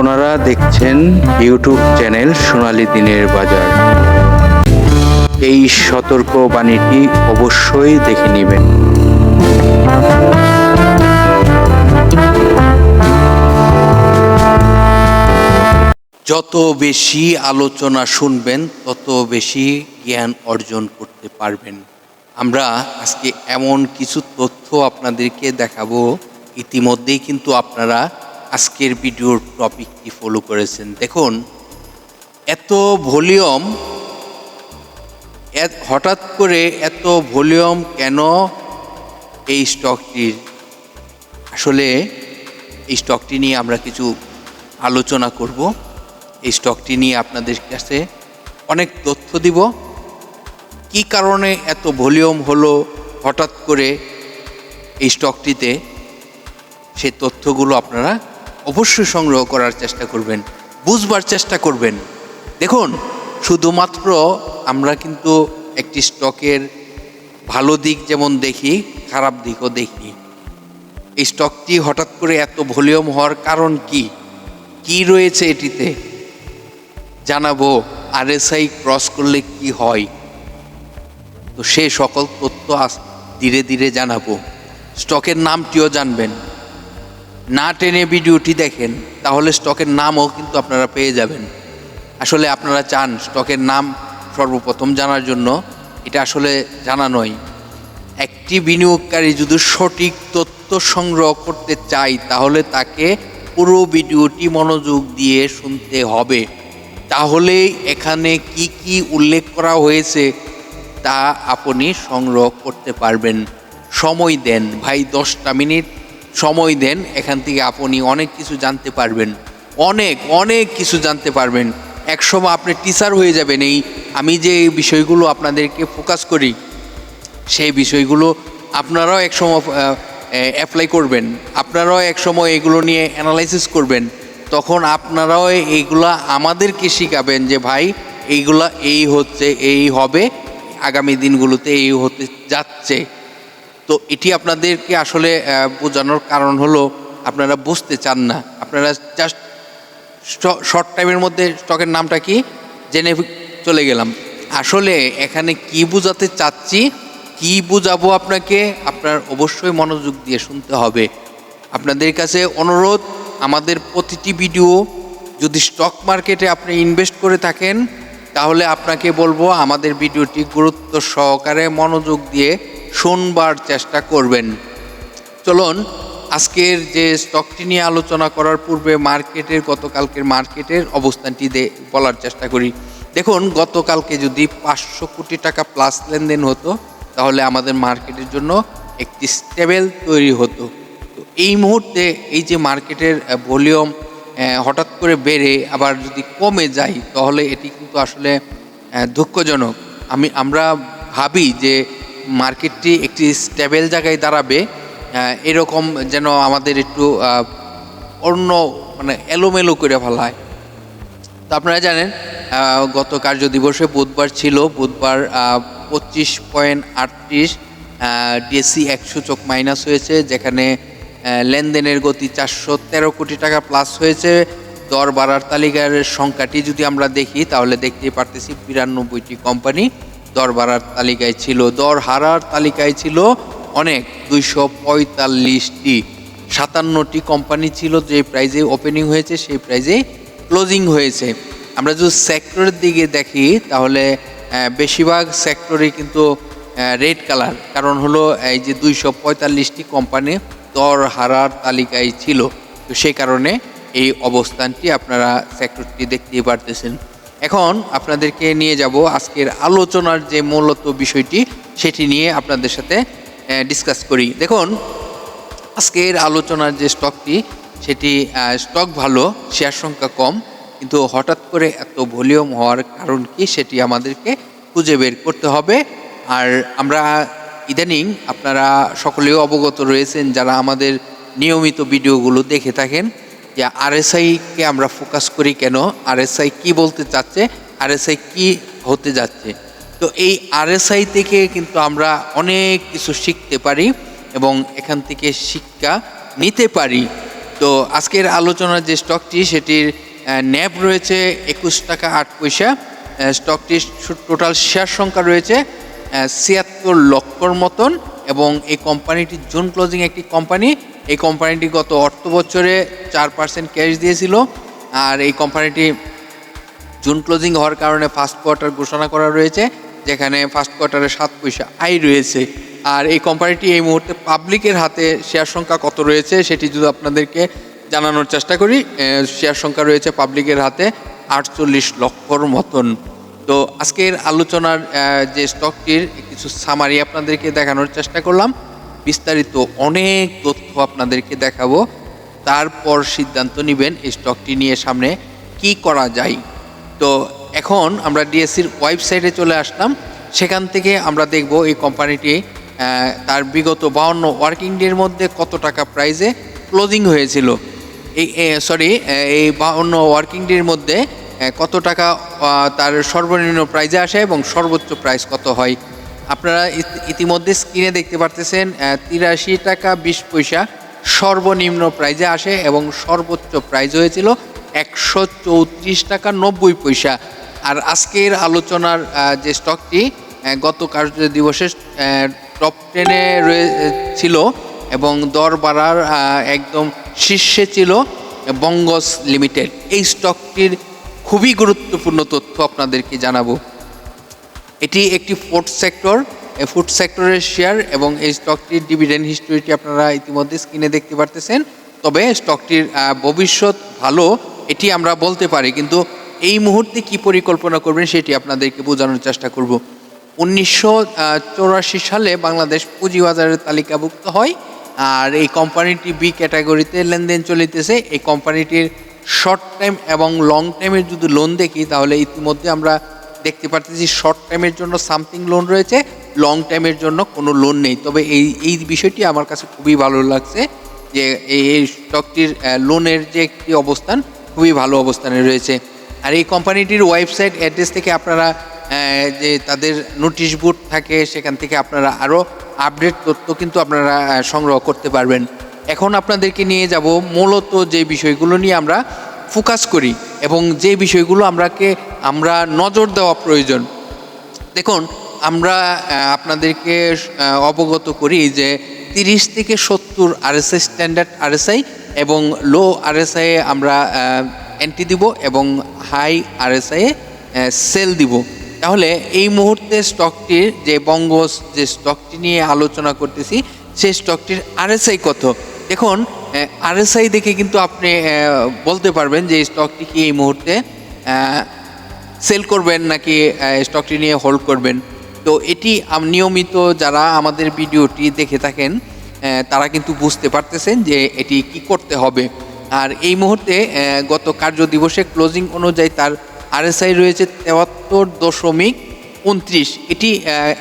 আপনারা দেখছেন YouTube channel সোনালি দিনের বাজার। এই সতর্ক বাণীটি অবশ্যই দেখে নেবেন। যত বেশি আলোচনা শুনবেন, তত বেশি জ্ঞান অর্জন করতে পারবেন। আমরা আজকে এমন কিছু তথ্য আপনাদেরকে দেখাবো। ইতিমধ্যেই কিন্তু আপনারা আজকের ভিডিওর টপিকটি ফলো করেছেন। দেখুন, এত ভলিউম হঠাৎ করে এত ভলিউম কেন এই স্টকটির আসলে এই স্টকটি নিয়ে আমরা কিছু আলোচনা করব। এই স্টকটি নিয়ে আপনাদের কাছে অনেক তথ্য দিব। কি কারণে এত ভলিউম হলো, হঠাৎ করে এই স্টকটিতে সে তথ্যগুলো আপনারা অবশ্যই সংগ্রহ করার চেষ্টা করবেন, বুঝবার চেষ্টা করবেন। দেখুন, শুধুমাত্র আমরা কিন্তু একটি স্টকের ভালো দিক যেমন দেখি, খারাপ দিকও দেখি। এই স্টকটি হঠাৎ করে এত ভলিউম হওয়ার কারণ কি? কি রয়েছে এটিতে? জানাব আরএসআই ক্রস করলে কি হয়? তো সে সকল তথ্য ধীরে ধীরে জানাব। স্টকের নামটিও জানবেন। না টেনে ভিডিওটি দেখেন, তাহলে স্টকের নামও কিন্তু আপনারা পেয়ে যাবেন। আসলে আপনারা চান স্টকের নাম সর্বপ্রথম জানার জন্য, এটা আসলে জানা নয়। একটি বিনিয়োগকারী যদি সঠিক তথ্য সংগ্রহ করতে চাই তাহলে তাকে পুরো ভিডিওটি মনোযোগ দিয়ে শুনতে হবে। তাহলে এখানে কি কি উল্লেখ করা হয়েছে, তা আপনি সংগ্রহ করতে পারবেন। সময় দেন ভাই, দশটা মিনিট। সময় দেন, এখান থেকে আপনি অনেক কিছু জানতে পারবেন। অনেক অনেক কিছু জানতে পারবেন। একসময় আপনি টিচার হয়ে যাবেন এই, আমি যে বিষয়গুলো আপনাদেরকে ফোকাস করি, সেই বিষয়গুলো আপনারাও একসময় অ্যাপ্লাই করবেন। আপনারাও একসময় এগুলো নিয়ে অ্যানালাইসিস করবেন। তখন আপনারাও এইগুলা আমাদেরকে শিখাবেন যে, ভাই, এইগুলা এই হচ্ছে, এই হবে, আগামী দিনগুলোতে এই হতে যাচ্ছে। তো এটি আপনাদেরকে আসলে বোঝানোর কারণ হলো আপনারা বুঝতে চান না। আপনারা জাস্ট শর্ট টাইমের মধ্যে স্টকের নামটা কি জেনে চলে গেলাম। আসলে এখানে কি বোঝাতে চাচ্ছি, কি বুঝাবো আপনাকে, আপনার অবশ্যই মনোযোগ দিয়ে শুনতে হবে। আপনাদের কাছে অনুরোধ, আমাদের প্রতিটি ভিডিও যদি স্টক মার্কেটে আপনি ইনভেস্ট করে থাকেন, তাহলে আপনাকে বলব আমাদের ভিডিওটি গুরুত্ব সহকারে মনোযোগ দিয়ে শুনবার চেষ্টা করবেন। চলুন, আজকের যে স্টকটি নিয়ে আলোচনা করার পূর্বে মার্কেটের, গতকালকের মার্কেটের অবস্থানটি বলার চেষ্টা করি। দেখুন, গতকালকে যদি পাঁচশো কোটি টাকা প্লাস লেনদেন হতো, তাহলে আমাদের মার্কেটের জন্য একটি স্টেবেল তৈরি হতো। তো এই মুহূর্তে এই যে মার্কেটের ভলিউম হঠাৎ করে বেড়ে আবার যদি কমে যায়, তাহলে এটি কিন্তু আসলে দুঃখজনক। আমি, আমরা ভাবি যে মার্কেটটি একটি স্টেবল জায়গায় দাঁড়াবে এরকম যেন আমাদের একটু অন্য মানে এলোমেলো করে ফেলায় তো আপনারা জানেন গত কার্য দিবসে বুধবার ছিল, বুধবার পঁচিশ পয়েন্ট আটত্রিশ ডিএসসি একশো চোখ মাইনাস হয়েছে, যেখানে লেনদেনের গতি চারশো তেরো কোটি টাকা প্লাস হয়েছে। দর বাড়ার তালিকার সংখ্যাটি যদি আমরা দেখি, তাহলে দেখতেই পারতেছি বিরানব্বইটি কোম্পানি। দর বাড়ার তালিকায় ছিল দর হারার তালিকায় ছিল অনেক, দুইশো পঁয়তাল্লিশটি। সাতান্নটি কোম্পানি ছিল যে প্রাইজে ওপেনিং হয়েছে, সেই প্রাইজে ক্লোজিং হয়েছে। আমরা যদি সেক্টরের দিকে দেখি, তাহলে বেশিরভাগ সেক্টরে কিন্তু রেড কালার কারণ হলো, এই যে দুইশো পঁয়তাল্লিশটি কোম্পানি দর হারার তালিকায় ছিল। তো সেই কারণে এই অবস্থানটি আপনারা সেক্টরটি দেখতেই পারতেছেন। এখন আপনাদেরকে নিয়ে যাব আজকের আলোচনার যে মূলত বিষয়টি, সেটি নিয়ে আপনাদের সাথে ডিসকাস করি। দেখুন, আজকের আলোচনার যে স্টকটি সেটি স্টক ভালো শেয়ার সংখ্যা কম, কিন্তু হঠাৎ করে এত ভলিউম হওয়ার কারণ কি, সেটি আমাদেরকে খুঁজে বের করতে হবে। আর আমরা ইদানিং আপনারা সকলেও অবগত রয়েছেন, যারা আমাদের নিয়মিত ভিডিওগুলো দেখে থাকেন যে আরএসআইকে আমরা ফোকাস করি কেন? আরএসআই কি বলতে চাচ্ছে? আরএসআই কি হতে যাচ্ছে? তো এই আরএসআই থেকে কিন্তু আমরা অনেক কিছু শিখতে পারি এবং এখান থেকে শিক্ষা নিতে পারি। তো আজকের আলোচনার যে স্টকটি সেটির ন্যাব রয়েছে একুশ টাকা আট পয়সা। স্টকটির টোটাল শেয়ার সংখ্যা রয়েছে ছিয়াত্তর লক্ষর মতন এবং এই কোম্পানিটি জুন ক্লোজিং একটি কোম্পানি এই কোম্পানিটি গত অর্থ বছরে চার পার্সেন্ট ক্যাশ দিয়েছিল আর এই কোম্পানিটি জুন ক্লোজিং হওয়ার কারণে ফার্স্ট কোয়ার্টার ঘোষণা করা রয়েছে, যেখানে ফার্স্ট কোয়ার্টারে সাত পয়সা আয় রয়েছে। আর এই কোম্পানিটি এই মুহূর্তে পাবলিকের হাতে শেয়ার সংখ্যা কত রয়েছে সেটি যদি আপনাদেরকে জানানোর চেষ্টা করি শেয়ার সংখ্যা রয়েছে পাবলিকের হাতে আটচল্লিশ লক্ষর মতন। তো আজকের আলোচনার যে স্টকটির কিছু সামারি আপনাদেরকে দেখানোর চেষ্টা করলাম। বিস্তারিত অনেক তথ্য আপনাদেরকে দেখাবো। তারপর সিদ্ধান্ত নেবেন এই স্টকটি নিয়ে সামনে কি করা যায়। তো এখন আমরা ডিএসসির ওয়েবসাইটে চলে আসলাম। সেখান থেকে আমরা দেখব এই কোম্পানিটি তার বিগত বাউন্ন ওয়ার্কিং ডের মধ্যে কত টাকা প্রাইজে ক্লোজিং হয়েছিল। এই সরি এই বাউন্ন ওয়ার্কিং ডের মধ্যে কত টাকা তার সর্বনিম্ন প্রাইজে আসে এবং সর্বোচ্চ প্রাইস কত হয়। আপনারা ইতি- ইতিমধ্যে স্ক্রিনে দেখতে পারতেছেন তিরাশি টাকা বিশ পয়সা সর্বনিম্ন প্রাইজে আসে এবং সর্বোচ্চ প্রাইজ হয়েছিল একশো চৌত্রিশ টাকা নব্বই পয়সা। আর আজকের আলোচনার যে স্টকটি গত কার্য দিবসে টপ টেনে রয়ে ছিল এবং দর বাড়ার একদম শীর্ষে ছিল বঙ্গস লিমিটেড। এই স্টকটির খুবই গুরুত্বপূর্ণ তথ্য আপনাদেরকে জানাব। এটি একটি ফুড সেক্টর ফুড সেক্টরের শেয়ার এবং এই স্টকটির ডিভিডেন্ড হিস্টোরিটি আপনারা ইতিমধ্যে স্ক্রিনে দেখতে পারতেছেন। তবে স্টকটির ভবিষ্যৎ ভালো, এটি আমরা বলতে পারি। কিন্তু এই মুহূর্তে কি পরিকল্পনা করবেন সেটি আপনাদেরকে বোঝানোর চেষ্টা করব। উনিশশো সালে বাংলাদেশ পুঁজিবাজারের তালিকাভুক্ত হয়। আর এই কোম্পানিটি বি ক্যাটাগরিতে লেনদেন চলিতেছে। এই কোম্পানিটির শর্ট টাইম এবং লং টাইমের যদি লোন দেখি, তাহলে ইতিমধ্যে আমরা দেখতে পাচ্ছি শর্ট টাইমের জন্য সামথিং লোন রয়েছে লং টাইমের জন্য কোনো লোন নেই। তবে এই এই বিষয়টি আমার কাছে খুবই ভালো লাগছে যে এই এই স্টকটির লোনের যে একটি অবস্থান খুবই ভালো অবস্থানে রয়েছে। আর এই কোম্পানিটির ওয়েবসাইট অ্যাড্রেস থেকে আপনারা যে তাদের নোটিশ বোর্ড থাকে, সেখান থেকে আপনারা আরও আপডেট তথ্য কিন্তু আপনারা সংগ্রহ করতে পারবেন। এখন আপনাদেরকে নিয়ে যাব মূলত যে বিষয়গুলো নিয়ে আমরা ফোকাস করি এবং যে বিষয়গুলো আমরাকে আমরা নজর দেওয়া প্রয়োজন। দেখুন, আমরা আপনাদেরকে অবগত করি যে তিরিশ থেকে সত্তর আরএসআই স্ট্যান্ডার্ড আরএসআই এবং লো আরএসআই আমরা এন্ট্রি দিব এবং হাই আরএসআই সেল দিব। তাহলে এই মুহূর্তে স্টকটির যে বঙ্গস, যে স্টকটি নিয়ে আলোচনা করতেছি, সেই স্টকটির আরএসআই কত? দেখুন আরএসআই দেখে কিন্তু আপনি বলতে পারবেন যে স্টকটি কি এই মুহূর্তে সেল করবেন নাকি স্টকটি নিয়ে হোল্ড করবেন? তো এটি নিয়মিত যারা আমাদের ভিডিওটি দেখে থাকেন তারা কিন্তু বুঝতে পারতেছেন যে এটি কি করতে হবে। আর এই মুহূর্তে গত কার্য দিবসে ক্লোজিং অনুযায়ী তার আরএসআই রয়েছে তেয়াত্তর দশমিক উনত্রিশ। এটি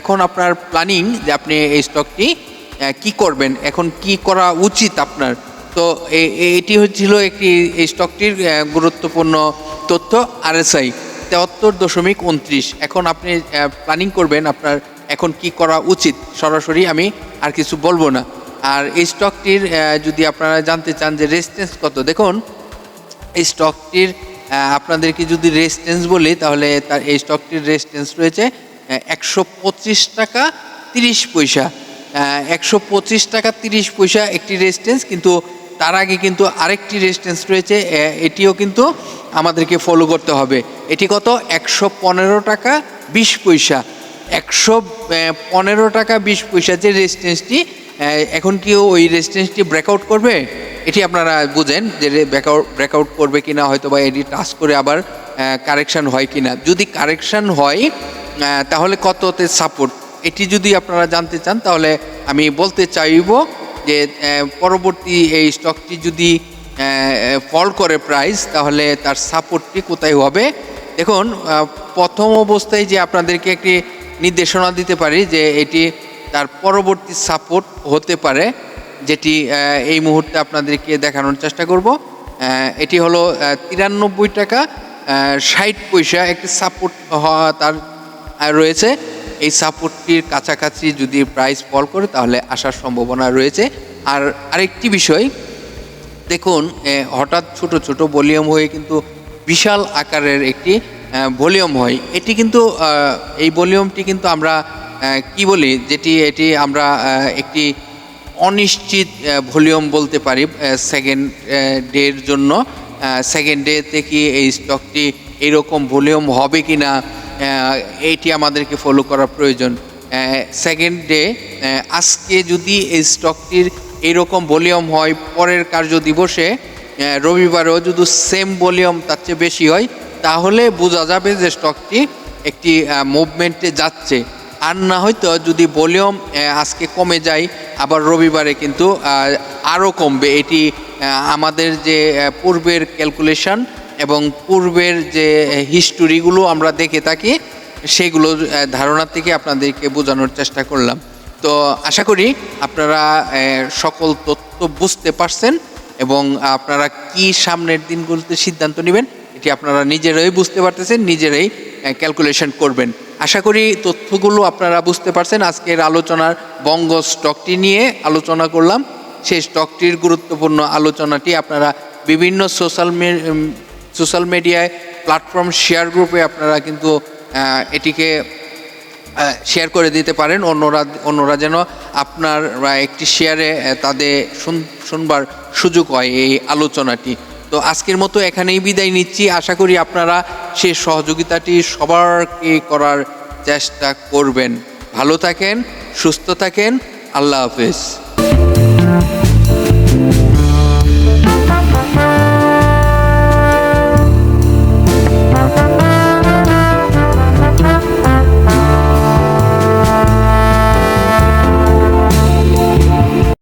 এখন আপনার প্ল্যানিং যে আপনি এই স্টকটি কি করবেন, এখন কি করা উচিত আপনার? তো এটি হচ্ছিল একটি, এই স্টকটির গুরুত্বপূর্ণ তথ্য আরএসআই তেয়াত্তর দশমিক উনত্রিশ। এখন আপনি প্ল্যানিং করবেন আপনার এখন কি করা উচিত। সরাসরি আমি আর কিছু বলব না। আর এই স্টকটির যদি আপনারা জানতে চান যে রেজিস্ট্যান্স কত, দেখুন, এই স্টকটির আপনাদেরকে যদি রেজিস্ট্যান্স বলি, তাহলে তার, এই স্টকটির রেজিস্ট্যান্স রয়েছে একশো পঁচিশ টাকা তিরিশ পয়সা। একশো পঁচিশ টাকা তিরিশ পয়সা একটি রেজিস্ট্যান্স কিন্তু তার আগে কিন্তু আরেকটি রেজিস্ট্যান্স রয়েছে এটিও কিন্তু আমাদেরকে ফলো করতে হবে। এটি কত? একশো পনেরো টাকা বিশ পয়সা। একশো পনেরো টাকা বিশ পয়সা যে রেজিস্ট্যান্সটি এখন কি ওই রেজিস্ট্যান্সটি ব্রেকআউট করবে? এটি আপনারা বুঝেন যে ব্রেকআউট ব্রেকআউট করবে কিনা হয়তো বা এটি টাচ করে আবার কারেকশান হয় কিনা। যদি কারেকশন হয় তাহলে কততে সাপোর্ট এটি যদি আপনারা জানতে চান, তাহলে আমি বলতে চাইব যে পরবর্তী এই স্টকটি যদি ফল করে প্রাইস তাহলে তার সাপোর্টটি কোথায় হবে? দেখুন প্রথম অবস্থায় যে আপনাদেরকে একটি নির্দেশনা দিতে পারি যে, এটি তার পরবর্তী সাপোর্ট হতে পারে, যেটি এই মুহূর্তে আপনাদেরকে দেখানোর চেষ্টা করব। এটি হলো তিরানব্বই টাকা ষাট পয়সা একটি সাপোর্ট হওয়া তার রয়েছে। এই সাপোর্টটির কাছাকাছি যদি প্রাইস ফল করে, তাহলে আসার সম্ভাবনা রয়েছে। আর আরেকটি বিষয়, দেখুন হঠাৎ ছোট ছোট ভলিউম হয়ে কিন্তু বিশাল আকারের একটি ভলিউম হয়। এটি কিন্তু এই ভলিউমটি কিন্তু আমরা কি বলি, যেটি, এটি আমরা একটি অনিশ্চিত ভলিউম বলতে পারি সেকেন্ড ডের জন্য। সেকেন্ড ডেতে কি এই স্টকটি এইরকম ভলিউম হবে কি না এইটি আমাদেরকে ফলো করা প্রয়োজন। সেকেন্ড ডে আজকে যদি এই স্টকটির এইরকম ভলিউম হয়, পরের কার্য দিবসে রবিবারেও যদি সেম ভলিউম তার চেয়ে বেশি হয়, তাহলে বোঝা যাবে যে স্টকটি একটি মুভমেন্টে যাচ্ছে। আর না হয়তো যদি ভলিউম আজকে কমে যায়, আবার রবিবারে কিন্তু আরও কমবে। এটি আমাদের যে পূর্বের ক্যালকুলেশন এবং পূর্বের যে হিস্টোরিগুলো আমরা দেখে থাকি, সেগুলো ধারণা থেকে আপনাদেরকে বোঝানোর চেষ্টা করলাম। তো আশা করি আপনারা সকল তথ্য বুঝতে পারছেন এবং আপনারা কি সামনের দিনগুলোতে সিদ্ধান্ত নেবেন, এটি আপনারা নিজেরাই বুঝতে পারতেছেন, নিজেরাই ক্যালকুলেশন করবেন। আশা করি তথ্যগুলো আপনারা বুঝতে পারছেন। আজকের আলোচনার বঙ্গ স্টকটি নিয়ে আলোচনা করলাম। সেই স্টকটির গুরুত্বপূর্ণ আলোচনাটি আপনারা বিভিন্ন সোশ্যাল সোশ্যাল মিডিয়ায়, প্ল্যাটফর্ম শেয়ার গ্রুপে আপনারা কিন্তু এটিকে শেয়ার করে দিতে পারেন। অন্যরা অন্যরা যেন আপনার একটি শেয়ারে তাদের শুন- শুনবার সুযোগ হয় এই আলোচনাটি। তো আজকের মতো এখানেই বিদায় নিচ্ছি। আশা করি আপনারা সেই সহযোগিতাটি সবারকে করার চেষ্টা করবেন। ভালো থাকেন, সুস্থ থাকেন। আল্লাহ হাফেজ।